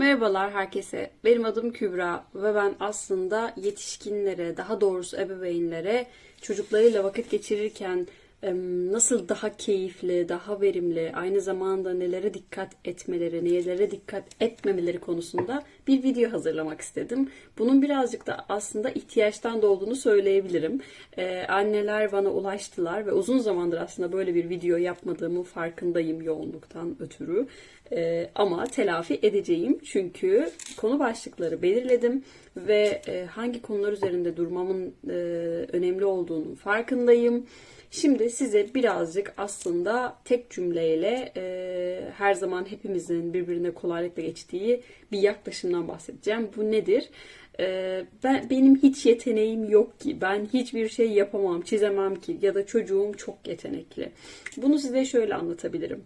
Merhabalar herkese. Benim adım Kübra ve ben aslında yetişkinlere, daha doğrusu ebeveynlere çocuklarıyla vakit geçirirken nasıl daha keyifli, daha verimli, aynı zamanda nelere dikkat etmeleri, nelere dikkat etmemeleri konusunda bir video hazırlamak istedim. Bunun birazcık da aslında ihtiyaçtan doğduğunu söyleyebilirim. Ee, anneler bana ulaştılar ve uzun zamandır aslında böyle bir video yapmadığımın farkındayım yoğunluktan ötürü. Ee, ama telafi edeceğim çünkü konu başlıkları belirledim ve e, hangi konular üzerinde durmamın e, önemli olduğunu farkındayım. Şimdi size birazcık aslında tek cümleyle e, her zaman hepimizin birbirine kolaylıkla geçtiği bir yaklaşımdan bahsedeceğim. Bu nedir? E, ben benim hiç yeteneğim yok ki, ben hiçbir şey yapamam, çizemem ki ya da çocuğum çok yetenekli. Bunu size şöyle anlatabilirim.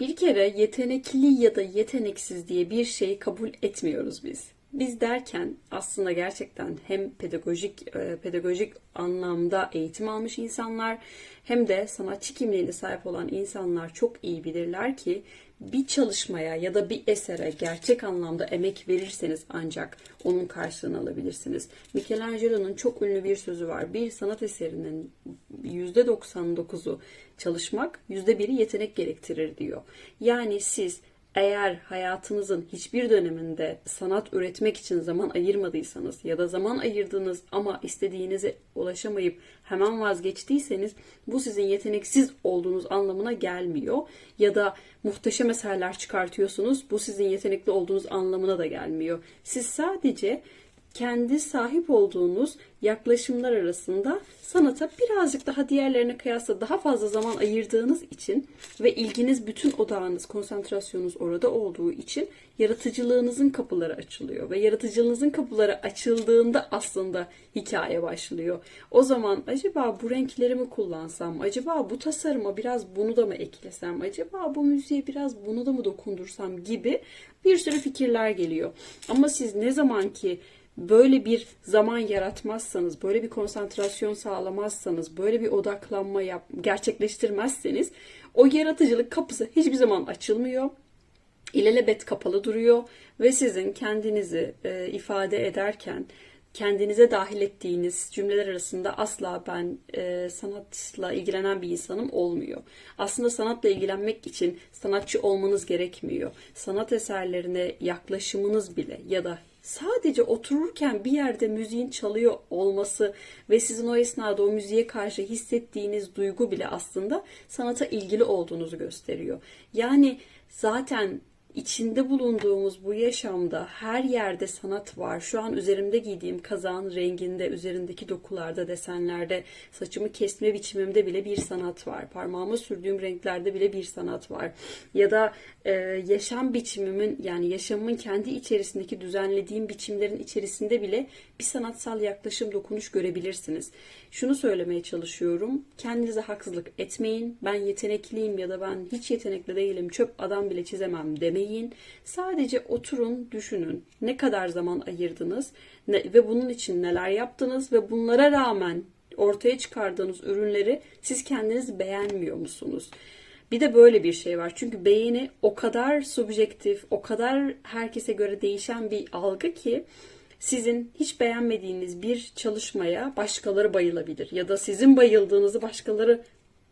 Bir kere yetenekli ya da yeteneksiz diye bir şey kabul etmiyoruz biz. Biz derken aslında gerçekten hem pedagojik e, pedagojik anlamda eğitim almış insanlar hem de sanatçı kimliğine sahip olan insanlar çok iyi bilirler ki bir çalışmaya ya da bir esere gerçek anlamda emek verirseniz ancak onun karşılığını alabilirsiniz. Michelangelo'nun çok ünlü bir sözü var. Bir sanat eserinin %99'u çalışmak, %1'i yetenek gerektirir diyor. Yani siz eğer hayatınızın hiçbir döneminde sanat üretmek için zaman ayırmadıysanız ya da zaman ayırdınız ama istediğinize ulaşamayıp hemen vazgeçtiyseniz bu sizin yeteneksiz olduğunuz anlamına gelmiyor. Ya da muhteşem eserler çıkartıyorsunuz bu sizin yetenekli olduğunuz anlamına da gelmiyor. Siz sadece kendi sahip olduğunuz yaklaşımlar arasında sanata birazcık daha diğerlerine kıyasla daha fazla zaman ayırdığınız için ve ilginiz bütün odağınız, konsantrasyonunuz orada olduğu için yaratıcılığınızın kapıları açılıyor ve yaratıcılığınızın kapıları açıldığında aslında hikaye başlıyor. O zaman acaba bu renkleri mi kullansam, acaba bu tasarıma biraz bunu da mı eklesem, acaba bu müziğe biraz bunu da mı dokundursam gibi bir sürü fikirler geliyor. Ama siz ne zaman ki böyle bir zaman yaratmazsanız, böyle bir konsantrasyon sağlamazsanız, böyle bir odaklanma yap gerçekleştirmezseniz o yaratıcılık kapısı hiçbir zaman açılmıyor. İlelebet kapalı duruyor ve sizin kendinizi e, ifade ederken kendinize dahil ettiğiniz cümleler arasında asla ben e, sanatla ilgilenen bir insanım olmuyor. Aslında sanatla ilgilenmek için sanatçı olmanız gerekmiyor. Sanat eserlerine yaklaşımınız bile ya da sadece otururken bir yerde müziğin çalıyor olması ve sizin o esnada o müziğe karşı hissettiğiniz duygu bile aslında sanata ilgili olduğunuzu gösteriyor. Yani zaten içinde bulunduğumuz bu yaşamda her yerde sanat var. Şu an üzerimde giydiğim kazağın renginde, üzerindeki dokularda, desenlerde, saçımı kesme biçimimde bile bir sanat var. Parmağıma sürdüğüm renklerde bile bir sanat var. Ya da e, yaşam biçimimin yani yaşamımın kendi içerisindeki düzenlediğim biçimlerin içerisinde bile bir sanatsal yaklaşım, dokunuş görebilirsiniz. Şunu söylemeye çalışıyorum. Kendinize haksızlık etmeyin. Ben yetenekliyim ya da ben hiç yetenekli değilim, çöp adam bile çizemem demeyin. Sadece oturun, düşünün. Ne kadar zaman ayırdınız ne, ve bunun için neler yaptınız ve bunlara rağmen ortaya çıkardığınız ürünleri siz kendiniz beğenmiyor musunuz? Bir de böyle bir şey var. Çünkü beğeni o kadar subjektif, o kadar herkese göre değişen bir algı ki sizin hiç beğenmediğiniz bir çalışmaya başkaları bayılabilir ya da sizin bayıldığınızı başkaları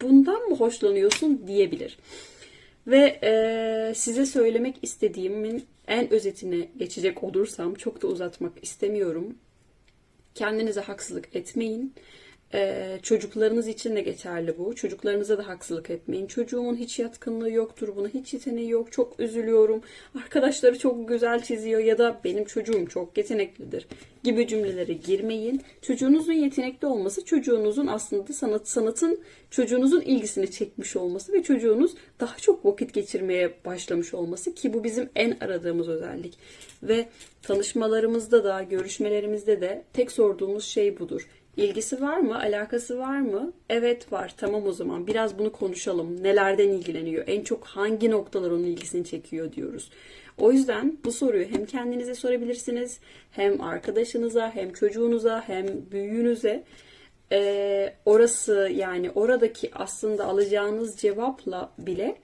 bundan mı hoşlanıyorsun diyebilir. Ve e, size söylemek istediğimin en özetine geçecek olursam çok da uzatmak istemiyorum. Kendinize haksızlık etmeyin. Ee, çocuklarınız için de geçerli bu. Çocuklarınıza da haksızlık etmeyin. Çocuğumun hiç yatkınlığı yoktur, buna hiç yeteneği yok, çok üzülüyorum. Arkadaşları çok güzel çiziyor ya da benim çocuğum çok yeteneklidir gibi cümlelere girmeyin. Çocuğunuzun yetenekli olması çocuğunuzun aslında sanat sanatın çocuğunuzun ilgisini çekmiş olması ve çocuğunuz daha çok vakit geçirmeye başlamış olması ki bu bizim en aradığımız özellik. Ve tanışmalarımızda da, görüşmelerimizde de tek sorduğumuz şey budur İlgisi var mı? Alakası var mı? Evet var. Tamam o zaman. Biraz bunu konuşalım. Nelerden ilgileniyor? En çok hangi noktalar onun ilgisini çekiyor diyoruz. O yüzden bu soruyu hem kendinize sorabilirsiniz, hem arkadaşınıza, hem çocuğunuza, hem büyüğünüze. Ee, orası yani oradaki aslında alacağınız cevapla bile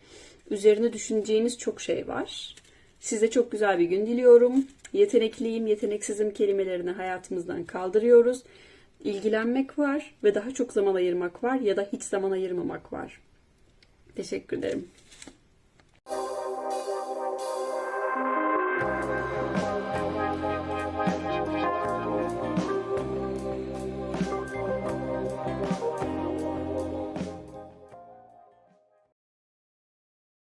üzerine düşüneceğiniz çok şey var. Size çok güzel bir gün diliyorum. Yetenekliyim, yeteneksizim kelimelerini hayatımızdan kaldırıyoruz. İlgilenmek var ve daha çok zaman ayırmak var ya da hiç zaman ayırmamak var. Teşekkür ederim.